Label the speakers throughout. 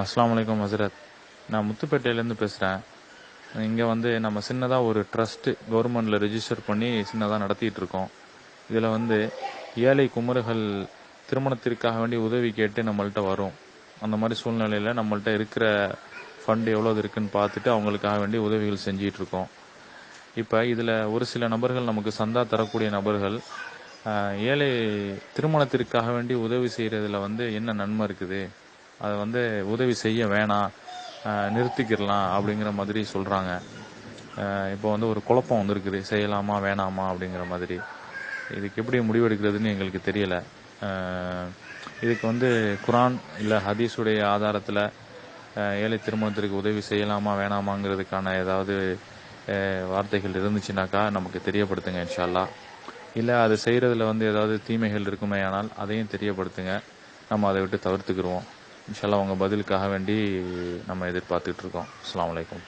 Speaker 1: அஸ்லாம் வலைக்கம் ஹசரத். நான் முத்துப்பேட்டையிலேருந்து பேசுகிறேன் இங்கே வந்து நம்ம சின்னதாக ஒரு ட்ரஸ்ட்டு கவர்மெண்டில் ரிஜிஸ்டர் பண்ணி சின்னதாக நடத்திட்டு இருக்கோம். இதில் வந்து ஏழை குமரர்கள் திருமணத்திற்காக வேண்டி உதவி கேட்டு நம்மள்ட்ட வரும். அந்த மாதிரி சூழ்நிலையில் நம்மள்ட்ட இருக்கிற ஃபண்டு எவ்வளோ இருக்குன்னு பார்த்துட்டு அவங்களுக்காக வேண்டி உதவிகள் செஞ்சிகிட்ருக்கோம் இருக்கோம். இப்போ இதில் ஒரு சில நபர்கள் நமக்கு சந்தா தரக்கூடிய நபர்கள் ஏழை திருமணத்திற்காக வேண்டி உதவி செய்கிறதுல வந்து என்ன நன்மை இருக்குது? அதை வந்து உதவி செய்ய வேணாம் நிறுத்திக்கிடலாம் அப்படிங்கிற மாதிரி சொல்கிறாங்க இப்போ வந்து ஒரு குழப்பம் வந்துருக்குது. செய்யலாமா வேணாமா அப்படிங்கிற மாதிரி. இதுக்கு எப்படி முடிவெடுக்கிறதுன்னு எங்களுக்கு தெரியலை. இதுக்கு வந்து குரான் இல்லை ஹதீஸுடைய ஆதாரத்தில் ஏழை திருமணத்திற்கு உதவி செய்யலாமா வேணாமாங்கிறதுக்கான ஏதாவது வார்த்தைகள் இருந்துச்சுனாக்கா நமக்கு தெரியப்படுத்துங்க இன்ஷால்லா. இல்லை அது செய்கிறதுல வந்து ஏதாவது தீமைகள் இருக்குமே ஆனால் அதையும் தெரியப்படுத்துங்க. நம்ம அதை விட்டு தவிர்த்துக்கிருவோம். இன்ஷால்லா உங்கள் பதிலுக்காக வேண்டி நம்ம எதிர்பார்த்துட்டு இருக்கோம். அஸ்லாம் வலைக்கம்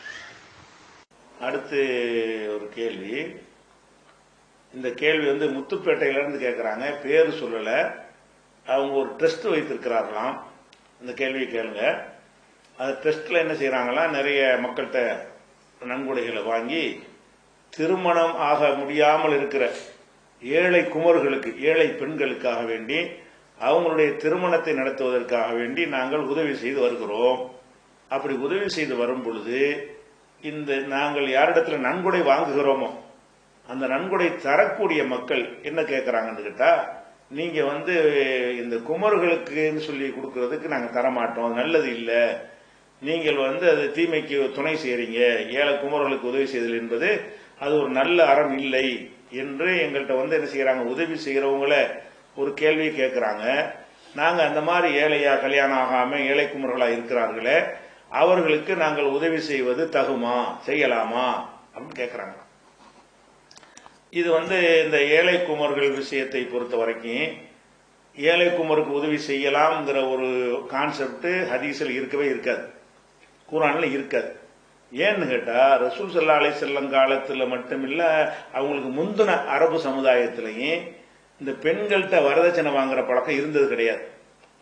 Speaker 2: அடுத்து ஒரு கேள்வி. இந்த கேள்வி வந்து முத்துப்பேட்டையிலேருந்து கேட்குறாங்க பேர் சொல்லலை. அவங்க ஒரு ட்ரெஸ்ட் வைத்திருக்கிறார்களாம். இந்த கேள்வியை கேளுங்க. அந்த ட்ரெஸ்ட்டில் என்ன செய்யறாங்களாம் நிறைய மக்கள்கிட்ட நன்கொடைகளை வாங்கி திருமணம் ஆக முடியாமல் இருக்கிற ஏழை குமர்களுக்கு ஏழை பெண்களுக்காக வேண்டி அவங்களுடைய திருமணத்தை நடத்துவதற்காக வேண்டி நாங்கள் உதவி செய்து வருகிறோம். அப்படி உதவி செய்து வரும் பொழுது இந்த நாங்கள் யாரிடத்துல நன்கொடை வாங்குகிறோமோ அந்த நன்கொடை தரக்கூடிய மக்கள் என்ன கேட்கறாங்கன்னு கேட்டா நீங்க வந்து இந்த குமர்களுக்குன்னு சொல்லி கொடுக்கறதுக்கு நாங்க தரமாட்டோம் நல்லது இல்லை. நீங்கள் வந்து அது தீமைக்கு துணை செய்றீங்க ஏழை குமர்களுக்கு உதவி செய்தல் என்பது அது ஒரு நல்ல அறம் இல்லை என்று எங்கள்கிட்ட வந்து என்ன செய்யறாங்க உதவி செய்கிறவங்களை ஒரு கேள்வி கேட்குறாங்க நாங்க அந்த மாதிரி ஏழையா கல்யாணம் ஆகாம ஏழை குமர்களா இருக்கிறார்களே அவர்களுக்கு நாங்கள் உதவி செய்வது தகுமா? செய்யலாமா? அப்படின்னு கேட்குறாங்க இது வந்து இந்த ஏழை குமர்கள் விஷயத்தை பொறுத்த வரைக்கும் ஏழை குமருக்கு உதவி செய்யலாம்ங்கிற ஒரு கான்செப்ட் ஹதீஸில் இருக்கவே இருக்காது. குரானில் இருக்காது. ஏன்னு கேட்டால் ரசூல் சல்லா அலை செல்லம் காலத்துல மட்டுமில்ல அவங்களுக்கு முந்தின அரபு சமுதாயத்திலையும் இந்த பெண்கள்கிட்ட வரதட்சணை வாங்குற பழக்கம் இருந்தது கிடையாது.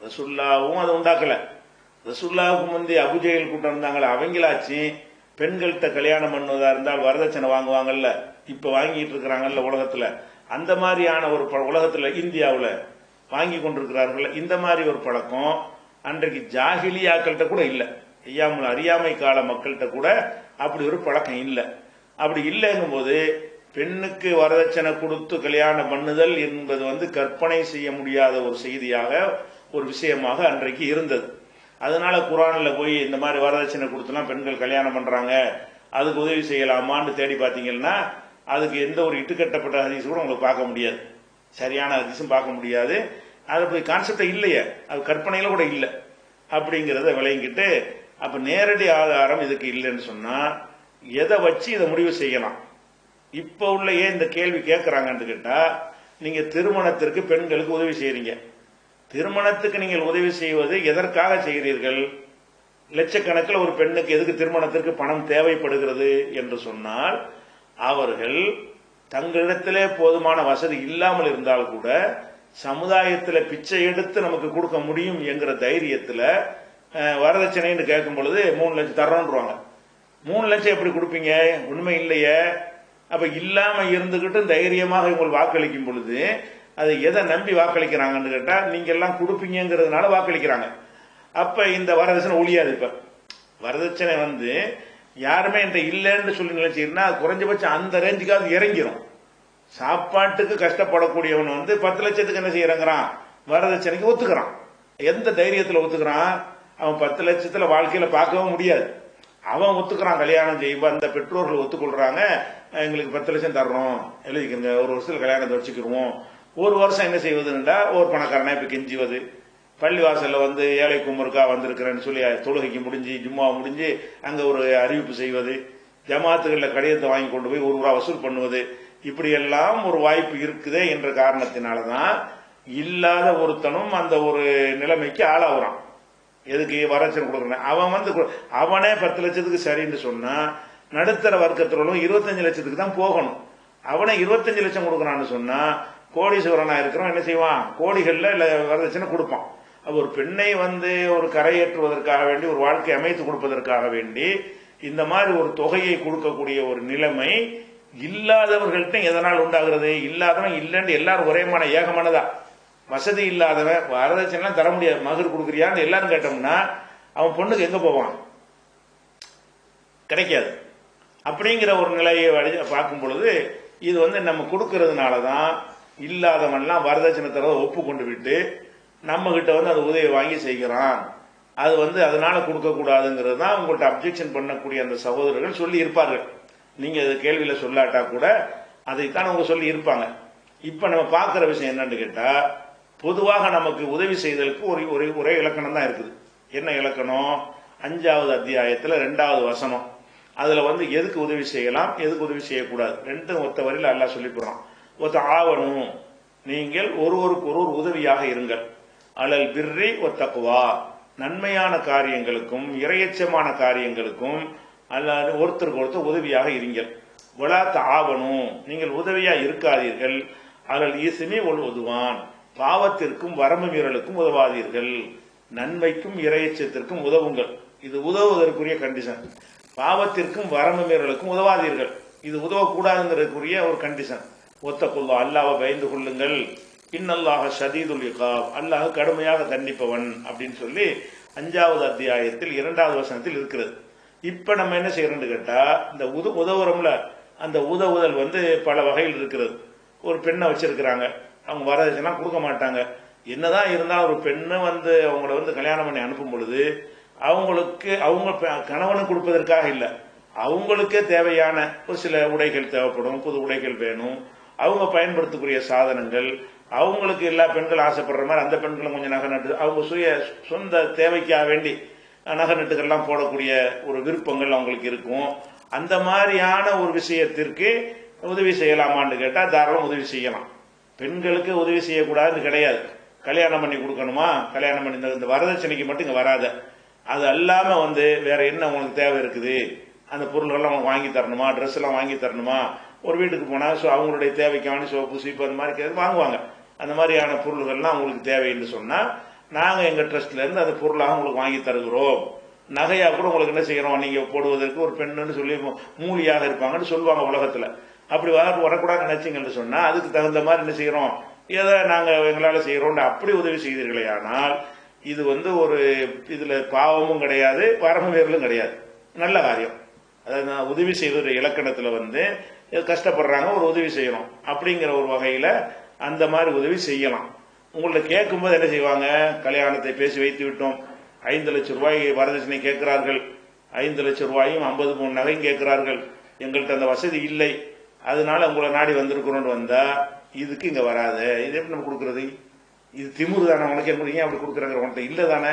Speaker 2: ரசுல்லாவும் அதை உண்டாக்கல. ரசுல்லாவுக்கு முந்தைய அபுஜெயல் கூட்டம் இருந்தாங்களே அவங்களாச்சு பெண்கள்கிட்ட கல்யாணம் பண்ணுவதா இருந்தால் வரதட்சணை வாங்குவாங்கல்ல. இப்ப வாங்கிட்டு இருக்கிறாங்கல்ல உலகத்துல. அந்த மாதிரியான ஒரு ப- உலகத்துல இந்தியாவில் வாங்கி கொண்டிருக்கிறார்கள். இந்த மாதிரி ஒரு பழக்கம் அன்றைக்கு ஜாகிலியாக்கள்கிட்ட கூட இல்லை. ஐயாமல் அறியாமை கால மக்கள்கிட்ட கூட அப்படி ஒரு பழக்கம் இல்லை. அப்படி இல்லைங்கும் போது பெண்ணுக்கு வரதட்சணை கொடுத்து கல்யாணம் பண்ணுதல் என்பது வந்து கற்பனை செய்ய முடியாத ஒரு செய்தியாக ஒரு விஷயமாக அன்றைக்கு இருந்தது. அதனால குரானில் போய் இந்த மாதிரி வரதட்சணை கொடுத்துலாம் பெண்கள் கல்யாணம் பண்ணுறாங்க அதுக்கு உதவி செய்யலாமான்னு தேடி பார்த்தீங்கன்னா அதுக்கு எந்த ஒரு இட்டுக்கட்டப்பட்ட ஹதீஸ் கூட உங்களுக்கு பார்க்க முடியாது. சரியான ஹதீஸும் பார்க்க முடியாது. அதை போய் கான்செப்டே இல்லையே. அது கற்பனையில் கூட இல்லை. அப்படிங்கிறத விளங்கிட்டு அப்போ நேரடி ஆதாரம் இதுக்கு இல்லைன்னு சொன்னால் எதை வச்சு இதை முடிவு செய்யலாம்? இப்ப உள்ள ஏன் இந்த கேள்வி கேட்கிறாங்கன்னு கேட்டா நீங்க திருமணத்திற்கு பெண்களுக்கு உதவி செய்யறீங்க திருமணத்துக்கு நீங்கள் உதவி செய்வது எதற்காக செய்கிறீர்கள்? லட்சக்கணக்கில் ஒரு பெண்ணுக்கு எதுக்கு திருமணத்திற்கு பணம் தேவைப்படுகிறது என்று சொன்னால் அவர்கள் தங்களிடத்திலே போதுமான வசதி இல்லாமல் இருந்தால் கூட சமுதாயத்தில் பிச்சை எடுத்து நமக்கு கொடுக்க முடியும் என்கிற தைரியத்தில் வரதட்சணைன்னு கேட்கும் பொழுது மூணு லட்சம் தரோன்றாங்க மூணு லட்சம் எப்படி கொடுப்பீங்க? உண்மை இல்லையே. அப்போ இல்லாமல் இருந்துக்கிட்டு தைரியமாக இவங்க வாக்களிக்கும் பொழுது அதை எதை நம்பி வாக்களிக்கிறாங்கன்னு கேட்டால் நீங்கள்லாம் கொடுப்பீங்கிறதுனால வாக்களிக்கிறாங்க. அப்போ இந்த வரதட்சணை ஒழியாது இப்போ. வரதட்சணை வந்து யாருமே என்கிட்ட இல்லைன்னு சொல்லி நினைச்சீங்கன்னா அது குறைஞ்சபட்சம் அந்த ரேஞ்சுக்காவது இறங்கிரும். சாப்பாட்டுக்கு கஷ்டப்படக்கூடியவன் வந்து பத்து லட்சத்துக்கு என்ன செய்யறங்கிறான்? வரதட்சணைக்கு ஒத்துக்கிறான். எந்த தைரியத்தில் ஒத்துக்கிறான்? அவன் பத்து லட்சத்தில் வாழ்க்கையில் பார்க்கவும் முடியாது. அவன் ஒத்துக்கிறான் கல்யாணம் செய்யும் அந்த பெற்றோர்கள் ஒத்துக்கொள்றாங்க எங்களுக்கு பத்து லட்சம் தர்றோம் எழுதிக்கங்க ஒரு வருஷத்துல கல்யாணத்தை வச்சுக்கிடுவோம் ஒரு வருஷம் என்ன செய்வதுன்னா ஒரு பணக்காரனா இப்ப கெஞ்சுவது. பள்ளிவாசலில் வந்து ஏழை கும்பருக்கா வந்திருக்கிறேன்னு சொல்லி தொழுகைக்கு முடிஞ்சு ஜும்மா முடிஞ்சு அங்க ஒரு அறிவிப்பு செய்வது. ஜமாத்துகளில் கடிதத்தை வாங்கி கொண்டு போய் ஒரு ரூபா வசூல் பண்ணுவது. இப்படி எல்லாம் ஒரு வாய்ப்பு இருக்குதே என்ற காரணத்தினாலதான் இல்லாத ஒருத்தனும் அந்த ஒரு நிலைமைக்கு ஆளாகுறான். எதுக்கு வரட்சணை கொடுக்குறேன் அவன் வந்து அவனே பத்து லட்சத்துக்கு சரின்னு சொன்னா நடுத்தர வர்க்கத்திலும் இருபத்தஞ்சு லட்சத்துக்கு தான் போகணும். அவனே இருபத்தஞ்சு லட்சம் கொடுக்குறான்னு சொன்னா கோடீஸ்வரனா இருக்கிறோம் என்ன செய்வான்? கோடிகள்ல இல்ல வரதட்சணை கொடுப்பான். ஒரு பெண்ணை வந்து ஒரு கரையேற்றுவதற்காக வேண்டி ஒரு வாழ்க்கை அமைத்து கொடுப்பதற்காக வேண்டி இந்த மாதிரி ஒரு தொகையை கொடுக்கக்கூடிய ஒரு நிலைமை இல்லாதவர்கள்ட்ட எதனால் உண்டாகிறது? இல்லாதவன் இல்லைன்னு எல்லாரும் ஒரேமான ஏகமானதா. வசதி இல்லாதவன் வரதட்சணைலாம் தர முடியாது. மகர் கொடுக்குறியான்னு எல்லாரும் கேட்டோம்னா அவன் பொண்ணுக்கு எங்கே போவான்? கிடைக்காது. அப்படிங்கிற ஒரு நிலையை பார்க்கும் பொழுது இது வந்து நம்ம கொடுக்கறதுனால தான் இல்லாதவன்லாம் வரதட்சணை தர ஒப்பு கொண்டு விட்டு நம்மகிட்ட வந்து அது உதவி வாங்கி செய்கிறான். அது வந்து அதனால கொடுக்கக்கூடாதுங்கிறது தான் உங்கள்கிட்ட அப்ஜெக்ஷன் பண்ணக்கூடிய அந்த சகோதரர்கள் சொல்லி இருப்பார்கள். நீங்கள் அது கேள்வியில் சொல்லாட்டா கூட அதைத்தான் அவங்க சொல்லி இருப்பாங்க. இப்போ நம்ம பார்க்குற விஷயம் என்னன்னு கேட்டால் பொதுவாக நமக்கு உதவி செய்தலுக்கு ஒரு ஒரே ஒரே இலக்கணம் தான் இருக்குது. என்ன இலக்கணம்? அஞ்சாவது அத்தியாயத்தில் ரெண்டாவது வசனம். அதில் வந்து எதுக்கு உதவி செய்யலாம் எதுக்கு உதவி செய்யக்கூடாது? ரெண்டும் ஒத்த வரையில் அல்லாஹ் சொல்லிவிடுறான் ஒத்த ஆவணும் நீங்கள் ஒருவருக்கு ஒருவர் உதவியாக இருங்கள். அலல் பிர்ரி ஒத்தக்குவா நன்மையான காரியங்களுக்கும் இரையச்சமான காரியங்களுக்கும் அல்லாது ஒருத்தருக்கு ஒருத்தர் உதவியாக இருங்கள். வளாத்த ஆவணும் நீங்கள் உதவியாக இருக்காதீர்கள். அலல் ஈசுமே ஒல் உதுவான் பாவத்திற்கும் வரம்பு மீறலுக்கும் உதவாதீர்கள். நன்மைக்கும் இரையச்சத்திற்கும் உதவுங்கள். இது உதவுவதற்குரிய கண்டிஷன் பாவத்திற்கும் வரம்பு மீறலுக்கும் உதவாதீர்கள். இது உதவக்கூடாதுங்கிறதுக்குரிய ஒரு கண்டிஷன் ஒத்தக்குள்ளா அல்லாவை பயந்து கொள்ளுங்கள். இன்னல்லாஹ ஷதீதுல் இகாப். அல்லாஹ் கடுமையாக தண்டிப்பவன் அப்படின்னு சொல்லி அஞ்சாவது அத்தியாயத்தில் இரண்டாவது வசனத்தில் இருக்கிறது. இப்ப நம்ம என்ன செய்யறோம்னு கேட்டா இந்த உத உதவுறோம்ல அந்த உதவுதல் வந்து பல வகையில் இருக்கிறது. ஒரு பெண்ணை வச்சிருக்கிறாங்க. அவங்க வரதட்சணை கொடுக்க மாட்டாங்க. என்னதான் இருந்தால் ஒரு பெண்ணு வந்து அவங்கள வந்து கல்யாணம் பண்ணி அனுப்பும் பொழுது அவங்களுக்கு அவங்க பெ- கணவனுக்கு கொடுப்பதற்காக இல்லை. அவங்களுக்கே தேவையான ஒரு சில உடைகள் தேவைப்படும் புது உடைகள் வேணும். அவங்க பயன்படுத்தக்கூடிய சாதனங்கள் அவங்களுக்கு எல்லா பெண்கள் ஆசைப்படுற மாதிரி அந்த பெண்களும் கொஞ்சம் நகை நட்டு அவங்க சுய சொந்த தேவைக்காக வேண்டி நகை நட்டுகள்லாம் போடக்கூடிய ஒரு விருப்பங்கள் அவங்களுக்கு இருக்கும். அந்த மாதிரியான ஒரு விஷயத்திற்கு உதவி செய்யலாமான்னு கேட்டால் தாராளம் உதவி செய்யலாம். பெண்களுக்கு உதவி செய்யக்கூடாதுன்னு கிடையாது. கல்யாணம் பண்ணி கொடுக்கணுமா? கல்யாணம் பண்ணி இந்த- வரதட்சணைக்கு மட்டும் இங்கே வராத. அது அல்லாமல் வந்து வேற என்ன உங்களுக்கு தேவை இருக்குது? அந்த பொருள்கள்லாம் அவங்க வாங்கி தரணுமா? ட்ரெஸ் எல்லாம் வாங்கி தரணுமா? ஒரு வீட்டுக்கு போனால் ஸோ அவங்களுடைய தேவைக்கான சோப்பு சீப்பு அந்த மாதிரி கேட்டு வாங்குவாங்க. அந்த மாதிரியான பொருள்கள்லாம் உங்களுக்கு தேவைன்னு சொன்னால் நாங்கள் எங்கள் ட்ரஸ்ட்லேருந்து அந்த பொருளாக உங்களுக்கு வாங்கி தருகிறோம். நகையாக கூட உங்களுக்கு என்ன செய்கிறோம் நீங்கள் போடுவதற்கு ஒரு பெண்ணுன்னு சொல்லி மூலியாக இருப்பாங்கன்னு சொல்லுவாங்க உலகத்தில். அப்படி வர வரக்கூடாது நினைச்சிங்கன்னு சொன்னால் அதுக்கு தகுந்த மாதிரி என்ன செய்கிறோம் ஏதோ நாங்கள் எங்களால் செய்கிறோம்னு அப்படி உதவி செய்தீர்களே ஆனால் இது வந்து ஒரு இதில் பாவமும் கிடையாது வரம்பு கிடையாது. நல்ல காரியம். அதாவது நான் உதவி செய்வது இலக்கணத்தில் வந்து கஷ்டப்படுறாங்க ஒரு உதவி செய்யணும் அப்படிங்கிற ஒரு வகையில் அந்த மாதிரி உதவி செய்யலாம். உங்கள்ட்ட கேட்கும்போது என்ன செய்வாங்க? கல்யாணத்தை பேசி வைத்து விட்டோம். ஐந்து லட்சம் ரூபாய் வரதட்சணை கேட்கிறார்கள். ஐந்து லட்சம் ரூபாயும் ஐம்பது மூணு நகையும் கேட்கிறார்கள். எங்கள்கிட்ட அந்த வசதி இல்லை. அதனால உங்களை நாடி வந்திருக்கிறோம்னு வந்தா இதுக்கு இங்க வராது. இது எப்படி நம்ம கொடுக்கறது? இது திமுரு தானே உனக்கு? எப்படி ஏன் அப்படி கொடுக்குறாங்க உன்கிட்ட இல்லை தானே?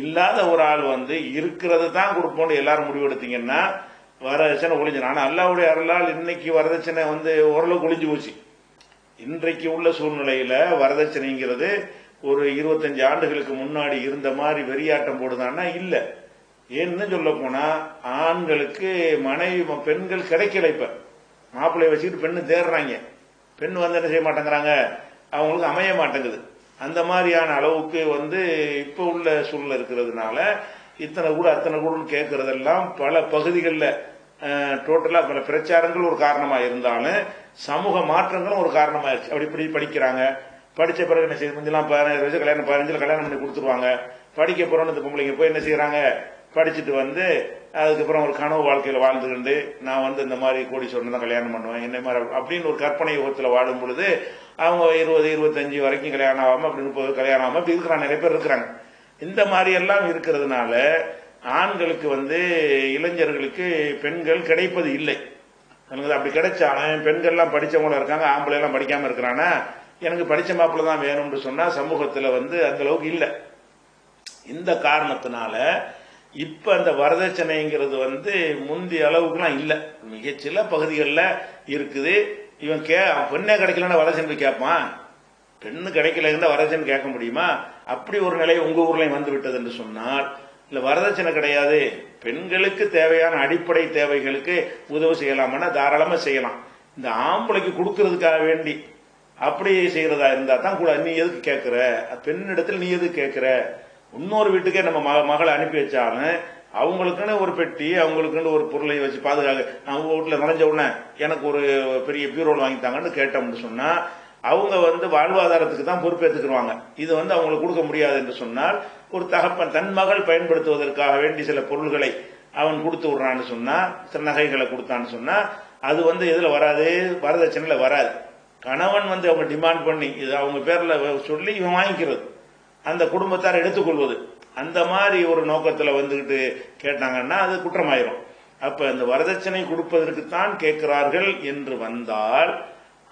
Speaker 2: இல்லாத ஒரு ஆள் வந்து இருக்கிறது தான் கொடுப்போம்னு எல்லாரும் முடிவெடுத்தீங்கன்னா வரதட்சணை ஒழிஞ்சிடும் ஆனால் அல்லாவுடைய அருளால் இன்னைக்கு வரதட்சணை வந்து ஓரளவுக்கு ஒளிஞ்சு போச்சு. இன்றைக்கு உள்ள சூழ்நிலையில வரதட்சணைங்கிறது ஒரு இருபத்தஞ்சு ஆண்டுகளுக்கு முன்னாடி இருந்த மாதிரி வெறியாட்டம் போடுதான்னா இல்லை. ஏன்னு சொல்ல போனா ஆண்களுக்கு மனைவி பெண்கள் கிடைக்கல இப்போ. மாப்பிள்ளைய வச்சுக்கிட்டு பெண்ணு தேடுறாங்க பெண் வந்து என்ன செய்ய மாட்டேங்கிறாங்க? அவங்களுக்கு அமைய மாட்டேங்குது. அந்த மாதிரியான அளவுக்கு வந்து இப்போ உள்ள சூழ்நிலை இருக்கிறதுனால இத்தனை கூட அத்தனை கூடன்னு கேட்கறதெல்லாம் பல பகுதிகளில் டோட்டலாக பல பிரச்சாரங்கள் ஒரு காரணமாக இருந்தாலும் சமூக மாற்றங்களும் ஒரு காரணமாயிருச்சு. அப்படி இப்படி படிக்கிறாங்க. படித்த பிறகு என்ன செய்ய முஞ்செல்லாம் பதினேழு வயசு கல்யாணம் பதினஞ்சில் கல்யாணம் பண்ணி கொடுத்துருவாங்க. படிக்க போகிறோன்னு இந்த பொம்பளைங்க போய் என்ன செய்கிறாங்க படிச்சுட்டு வந்து அதுக்கப்புறம் ஒரு கனவு வாழ்க்கையில் வாழ்ந்துக்கிட்டு நான் வந்து இந்த மாதிரி கோடீஸ்வரன் தான் கல்யாணம் பண்ணுவேன் என்ன மாதிரி அப்படின்னு ஒரு கற்பனை யுகத்தில் வாடும் பொழுது அவங்க இருபது இருபத்தஞ்சு வரைக்கும் கல்யாணம் ஆகாமல் அப்படி முப்பது கல்யாணம் ஆகாமல் இப்படி இருக்கிறாங்க நிறைய பேர் இருக்கிறாங்க. இந்த மாதிரி எல்லாம் இருக்கிறதுனால ஆண்களுக்கு வந்து இளைஞர்களுக்கு பெண்கள் கிடைப்பது இல்லை. எனக்கு அப்படி கிடைச்சாலும் பெண்கள்லாம் படித்தவங்களும் இருக்காங்க ஆம்பளை எல்லாம் படிக்காமல் இருக்கிறானா எனக்கு படித்த மாப்பிள்ள தான் வேணும்னு சொன்னால் சமூகத்தில் வந்து அந்தளவுக்கு இல்லை. இந்த காரணத்தினால இப்ப அந்த வரதட்சணைங்கிறது வந்து முந்தைய அளவுக்குலாம் இல்லை. மிகச்சில பகுதிகளில் இருக்குது. இவன் கே பெண்ணே கிடைக்கலன்னா வரதட்சணை போய் கேட்பான். பெண்ணு கிடைக்கல இருந்தா வரதட்சணை கேட்க முடியுமா? அப்படி ஒரு நிலை உங்க ஊர்லையும் வந்து விட்டது என்று சொன்னால் இல்ல வரதட்சணை கிடையாது. பெண்களுக்கு தேவையான அடிப்படை தேவைகளுக்கு உதவி செய்யலாம்னா தாராளமா செய்யலாம். இந்த ஆம்பளைக்கு கொடுக்கறதுக்காக வேண்டி அப்படி செய்யறதா இருந்தா தான் கூட நீ எதுக்கு கேட்கிற பெண்ணிடத்தில் நீ எதுக்கு கேட்கிற இன்னொரு வீட்டுக்கே நம்ம மக மகளை அனுப்பி வச்சாலும் அவங்களுக்குன்னு ஒரு பெட்டி அவங்களுக்குன்னு ஒரு பொருளை வச்சு பாதுகாக்க அவங்க வீட்டில் நுழைஞ்ச உடனே எனக்கு ஒரு பெரிய பீரோல் வாங்கித்தாங்கன்னு கேட்டோம்னு சொன்னால் அவங்க வந்து வாழ்வாதாரத்துக்கு தான் பொறுப்பேற்றுக்குருவாங்க இது வந்து அவங்களுக்கு கொடுக்க முடியாது என்று சொன்னால் ஒரு தகப்பன் தன் மகள் பயன்படுத்துவதற்காக வேண்டி சில பொருள்களை அவன் கொடுத்து விடுறான்னு சொன்னால் சில நகைகளை கொடுத்தான்னு சொன்னால் அது வந்து இதில் வராது? வரதட்சணையில் வராது. கணவன் வந்து அவங்க டிமாண்ட் பண்ணி இது அவங்க பேரில் சொல்லி இவன் வாங்கிக்கிறது. அந்த குடும்பத்தார் எடுத்துக்கொள்வது. அந்த மாதிரி ஒரு நோக்கத்தில் வந்துகிட்டு கேட்டாங்கன்னா அது குற்றமாயிரும். அப்ப இந்த வரதட்சணை கொடுப்பதற்கு தான் கேட்கிறார்கள் என்று வந்தால்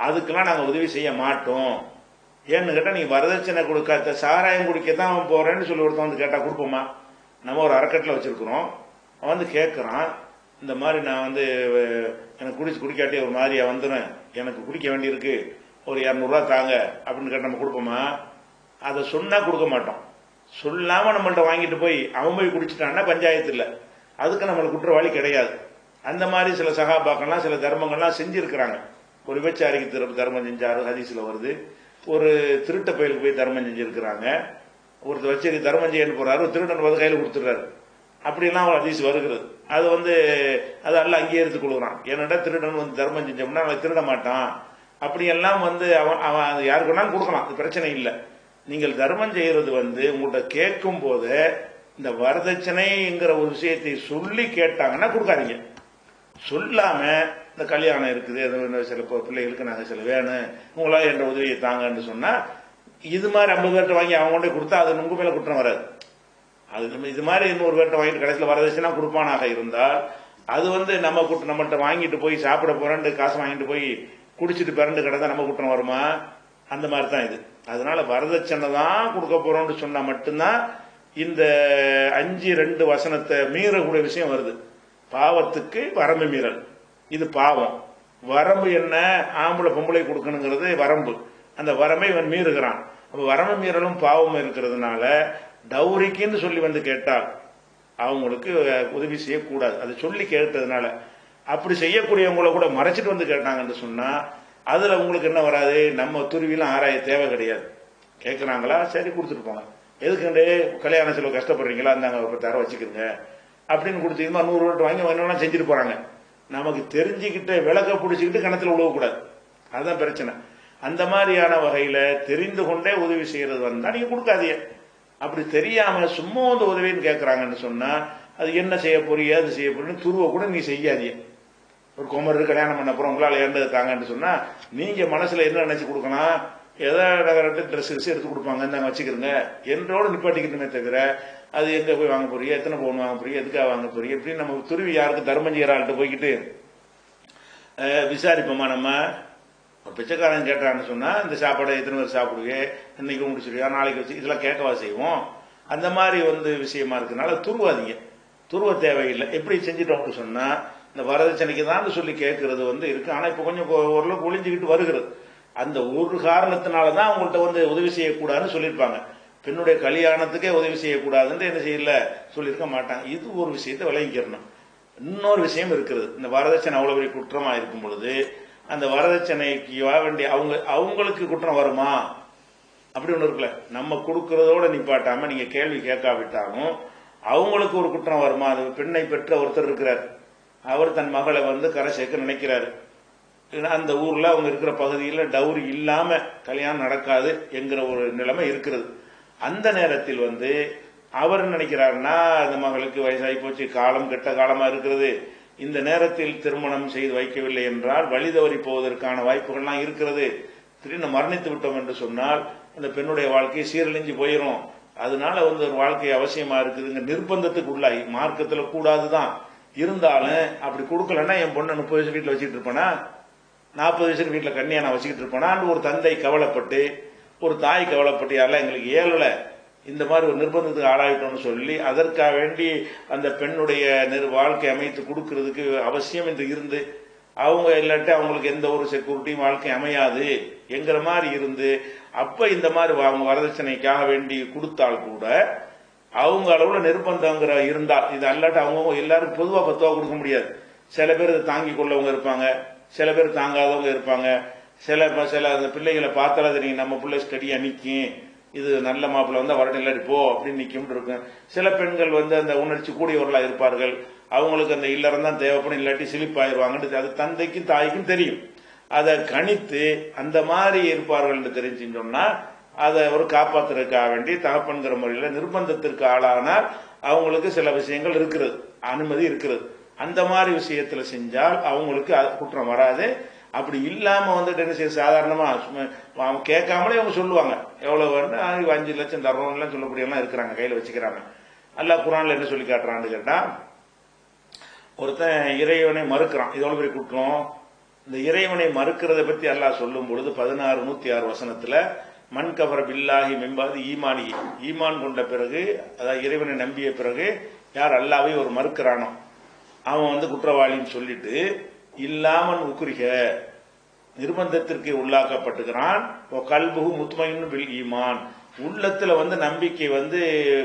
Speaker 2: அதுக்கெல்லாம் நாங்கள் உதவி செய்ய மாட்டோம். ஏன்னு கேட்டால் நீ வரதட்சணை கொடுக்காத சாராயம் குடிக்கத்தான் அவன் போறேன்னு சொல்லி ஒருத்தன் வந்து கேட்டால் கொடுப்போமா? நம்ம ஒரு அறக்கட்டில் வச்சிருக்கிறோம். அவன் வந்து கேட்குறான் இந்த மாதிரி நான் வந்து எனக்கு குடிச்சு குடிக்காட்டி ஒரு மாதிரியா வந்துடும் எனக்கு குடிக்க வேண்டியிருக்கு. ஒரு இரநூறுவா தாங்க அப்படின்னு கேட்டு நம்ம கொடுப்போமா? அதை சொன்னா கொடுக்க மாட்டோம். சொல்லாம நம்மள்ட்ட வாங்கிட்டு போய் அவன் போய் குடிச்சிட்டான்னா பஞ்சாயத்து இல்லை. அதுக்கு நம்மளுக்கு குற்றவாளி கிடையாது. அந்த மாதிரி சில சகாபாக்கள்லாம் சில தர்மங்கள்லாம் செஞ்சிருக்கிறாங்க. ஒரு விபச்சாரிக்கு திரு- தர்மம் செஞ்சாரு ஹதீஸ்ல வருது. ஒரு திருட்ட பயலுக்கு போய் தர்மம் செஞ்சிருக்கிறாங்க. ஒருத்தர் வச்சு தர்மம் செய்யன்னு போறாரு ஒரு திருடன் வந்து கையில் கொடுத்துடுறாரு. அப்படிலாம் ஒரு ஹதீஸ் வருகிறது. அது வந்து அது அல்ல எடுத்து கொடுக்குறான் ஏன்னாடா திருடன் வந்து தர்மம் செஞ்சோம்னா அவன் திருட மாட்டான். அப்படியெல்லாம் வந்து அவன் அவன் அது யாருக்கு வேணாலும் கொடுக்கலாம். அது பிரச்சனை இல்லை. நீங்கள் தர்மம் செய்யறது வந்து உங்கள்கிட்ட கேட்கும் போது இந்த வரதட்சணைங்கிற ஒரு விஷயத்தை சொல்லி கேட்டாங்கன்னா கொடுக்காதீங்க. சொல்லாம இந்த கல்யாணம் இருக்குது அது சில பிள்ளைகளுக்கு நாங்கள் சில வேணும் உங்களால் என்ற உதவியை தாங்கன்னு சொன்னா இது மாதிரி ஐம்பது பேர்ட்ட வாங்கி அவங்க கொண்டே கொடுத்தா அது உங்க மேல குற்றம் வராது. அது நம்ம இது மாதிரி இன்னொரு பேர்ட்ட வாங்கிட்டு கடைசியில் வரதட்சணை கொடுப்பானாக இருந்தால் அது வந்து நம்ம கூட்டு நம்மகிட்ட வாங்கிட்டு போய் சாப்பிட போறேன்னு காசு வாங்கிட்டு போய் குடிச்சிட்டு பிறண்டு கிடந்தா நம்ம குற்றம் வருமா? அந்த மாதிரி தான் இது. அதனால வரதட்சணை தான் கொடுக்க போறோம்னு சொன்னா மட்டும்தான் இந்த அஞ்சு ரெண்டு வசனத்தை மீறக்கூடிய விஷயம் வருது. பாவத்துக்கு வரம்பு மீறல். இது பாவம். வரம்பு என்ன? ஆம்பளை பொம்பளை கொடுக்கணுங்கிறது வரம்பு. அந்த வரம்பை இவன் மீறுகிறான். அப்ப வரம்பு மீறலும் பாவமும் இருக்கிறதுனால டௌரிக்குன்னு சொல்லி வந்து கேட்டால் அவங்களுக்கு உதவி செய்யக்கூடாது. அது சொல்லி கேட்டதுனால. அப்படி செய்யக்கூடியவங்கள கூட மறைச்சிட்டு வந்து கேட்டாங்கன்னு சொன்னா அதில் உங்களுக்கு என்ன வராது? நம்ம துருவிலாம் ஆராய தேவை கிடையாது. கேட்குறாங்களா சரி கொடுத்துட்டு போங்க. எதுக்குண்டு? கல்யாண செலவு கஷ்டப்படுறீங்களா? அந்த ஒரு தர வச்சுக்கிறங்க அப்படின்னு கொடுத்து நூறு ரூபாய் வாங்கி வேணும்னா செஞ்சுட்டு போகிறாங்க நமக்கு தெரிஞ்சுக்கிட்ட விளக்க பிடிச்சிக்கிட்டு கிணத்துல உழவக்கூடாது. அதுதான் பிரச்சனை. அந்த மாதிரியான வகையில் தெரிந்து கொண்டே உதவி செய்கிறது வந்தால் நீங்கள் கொடுக்காதீங்க. அப்படி தெரியாமல் சும்மா வந்து உதவின்னு கேட்குறாங்கன்னு சொன்னால் அது என்ன செய்ய போறியா அது செய்ய போறீன்னு துருவ கூட நீ செய்யாதீங்க. ஒரு குமரர் கல்யாணம் பண்ண அப்புறம் உங்களால் இறந்துருக்காங்கன்னு தாங்கன்னு சொன்னா நீங்க மனசுல என்ன நினைச்சு கொடுக்கலாம் எதோ நகரத்து ட்ரெஸ் எடுத்து கொடுப்பாங்க இந்தாங்க வச்சுக்கிறங்க. என்றோடு நிப்பாட்டிக்கணுமே தவிர அது எங்க போய் வாங்க போறீங்க? எத்தனை பவுன் வாங்க போறீங்க? எதுக்காக வாங்க போறீங்க? இப்படின்னு நம்ம துருவி யாருக்கு தர்மம் செய்யறாள்கிட்ட போய்கிட்டு விசாரிப்போமா நம்ம? பிச்சைக்காரன் கேட்டான்னு சொன்னா இந்த சாப்பாடை எத்தனை பேர் சாப்பிடுவீங்க இன்னைக்கு முடிச்சிருவியா? நாளைக்கு வச்சு இதெல்லாம் கேட்கவா செய்வோம். அந்த மாதிரி வந்து விஷயமா இருக்கிறதுனால துருவாதீங்க. துருவ தேவையில்லை. எப்படி செஞ்சிட்டோம்னு சொன்னா இந்த வரதட்சணைக்கு தான் சொல்லி கேட்கறது வந்து இருக்கு. ஆனா இப்ப கொஞ்சம் ஓரளவுக்கு ஒளிஞ்சுக்கிட்டு வருகிறது. அந்த ஒரு காரணத்தினால தான் அவங்கள்ட்ட வந்து உதவி செய்யக்கூடாதுன்னு சொல்லியிருப்பாங்க. பெண்ணுடைய கல்யாணத்துக்கே உதவி செய்யக்கூடாதுன்னு என்ன செய்யல? சொல்லியிருக்க மாட்டாங்க. இது ஒரு விஷயத்தை விளங்கிக்கிறணும் இன்னொரு விஷயம் இருக்கிறது இந்த வரதட்சணை அவ்வளவு பெரிய குற்றமா இருக்கும் பொழுது அந்த வரதட்சணைக்கு வர வேண்டிய அவங்க அவங்களுக்கு குற்றம் வருமா? அப்படி ஒண்ணு இருக்குல்ல. நம்ம கொடுக்கறதோட நிப்பாட்டாம நீங்க கேள்வி கேட்காவிட்டாலும் அவங்களுக்கு ஒரு குற்றம் வருமா? அது பெண்ணை பெற்ற ஒருத்தர் இருக்கிறார். அவர் தன் மகளை வந்து கரை சேர்க்க நினைக்கிறாரு. ஏன்னா அந்த ஊர்ல அவங்க இருக்கிற பகுதியில் டவுரி இல்லாம கல்யாணம் நடக்காது என்கிற ஒரு நிலைமை இருக்கிறது. அந்த நேரத்தில் வந்து அவர் நினைக்கிறாருன்னா அந்த மகளுக்கு வயசாகி போச்சு காலம் கெட்ட காலமா இருக்கிறது. இந்த நேரத்தில் திருமணம் செய்து வைக்கவில்லை என்றால் வழி தவறி போவதற்கான வாய்ப்புகள்லாம் இருக்கிறது. திடீர்னு மரணித்து விட்டோம் என்று சொன்னால் அந்த பெண்ணுடைய வாழ்க்கையை சீரழிஞ்சு போயிடும் அதனால வந்து ஒரு வாழ்க்கை அவசியமா இருக்குதுங்க. நிர்பந்தத்துக்கு உள்ளாகி மார்க்கத்தில் கூடாதுதான். இருந்தாலும் அப்படி கொடுக்கலன்னா என் பொண்ணை முப்பது வயசு வீட்டில் வச்சுட்டு இருப்பேனா? நாற்பது வயசு வீட்டில் கண்ணியா நான் வச்சுக்கிட்டு இருப்பேனான்னு ஒரு தந்தை கவலைப்பட்டு ஒரு தாய் கவலைப்பட்டு யாரெல்லாம் எங்களுக்கு ஏழலை இந்த மாதிரி ஒரு நிர்பந்தத்துக்கு ஆளாயிட்டோம்னு சொல்லி அதற்காக வேண்டி அந்த பெண்ணுடைய நிர் வாழ்க்கை அமைத்து கொடுக்கறதுக்கு அவசியம் என்று இருந்து அவங்க இல்லாட்டி அவங்களுக்கு எந்த ஒரு செக்யூரிட்டியும் வாழ்க்கை அமையாது என்கிற மாதிரி இருந்து அப்போ இந்த மாதிரி அவங்க வரதட்சணைக்காக வேண்டி கொடுத்தால் கூட அவங்க அளவுல நிர்பந்தங்கிற இருந்தால் இது அல்லாட்டி அவங்கவுங்க எல்லாரும் பொதுவா பத்துவா கொடுக்க முடியாது. சில பேர் இதை தாங்கி கொள்ளவங்க இருப்பாங்க சில பேர் தாங்காதவங்க இருப்பாங்க. சில சில அந்த பிள்ளைகளை பார்த்தாலும் தெரியும் நம்ம பிள்ளை ஸ்டடியாக நிற்கும் இது நல்ல மாப்பிள்ளை வந்து வரணும் இல்லாட்டி போ அப்படின்னு நிற்கும் இருக்கும். சில பெண்கள் வந்து அந்த உணர்ச்சி கூடியவர்களா இருப்பார்கள். அவங்களுக்கு அந்த இல்லறம் தான் தேவைப்படும் இல்லாட்டி சிலிப்பாயிருவாங்கன்னு அது தந்தைக்கும் தாய்க்கும் தெரியும். அதை கணித்து அந்த மாதிரி இருப்பார்கள் தெரிஞ்சுன்னு சொன்னா அதை அவர் காப்பாத்துறதுக்காக வேண்டி தகப்பன்கிற முறையில் நிர்பந்தத்திற்கு ஆளானால் அவங்களுக்கு சில விஷயங்கள் இருக்கிறது அனுமதி இருக்கிறது. அந்த மாதிரி விஷயத்துல செஞ்சால் அவங்களுக்கு அது குற்றம் வராது. அப்படி இல்லாம வந்துட்டு என்ன செய்ய சாதாரணமா அவங்க கேட்காமலே அவங்க சொல்லுவாங்க. எவ்வளவு வேணும் அஞ்சு லட்சம் தர்றோம்லாம் சொல்லக்கூடியவங்க இருக்கிறாங்க கையில வச்சுக்கிறாங்க. அல்ல குரான்ல என்ன சொல்லி காட்டுறான்னு கேட்டா ஒருத்தன் இறைவனை மறுக்கிறான். இது எவ்வளவு பெரிய குற்றம்? இந்த இறைவனை மறுக்கிறத பத்தி அல்லாஹ் சொல்லும் பொழுது பதினாறு நூத்தி ஆறு வசனத்துல மண் கபர பில்லாஹி மெம்பாது ஈமானி. ஈமான் கொண்ட பிறகு அதாவது இறைவனை நம்பிய பிறகு யார் அல்லாவை ஒரு மறுக்கிறானோ அவன் வந்து குற்றவாளின்னு சொல்லிட்டு இல்லாமல் உக்குரிக நிர்பந்தத்திற்கு உள்ளாக்கப்பட்டுகிறான் கல்புகு முத்துமைன்னு பில் ஈமான். உள்ளத்துல வந்து நம்பிக்கை வந்து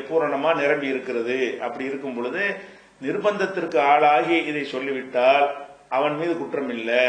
Speaker 2: பூரணமா நிரம்பி இருக்கிறது. அப்படி இருக்கும் பொழுது நிர்பந்தத்திற்கு ஆளாகி இதை சொல்லிவிட்டால் அவன் மீது குற்றம் இல்லை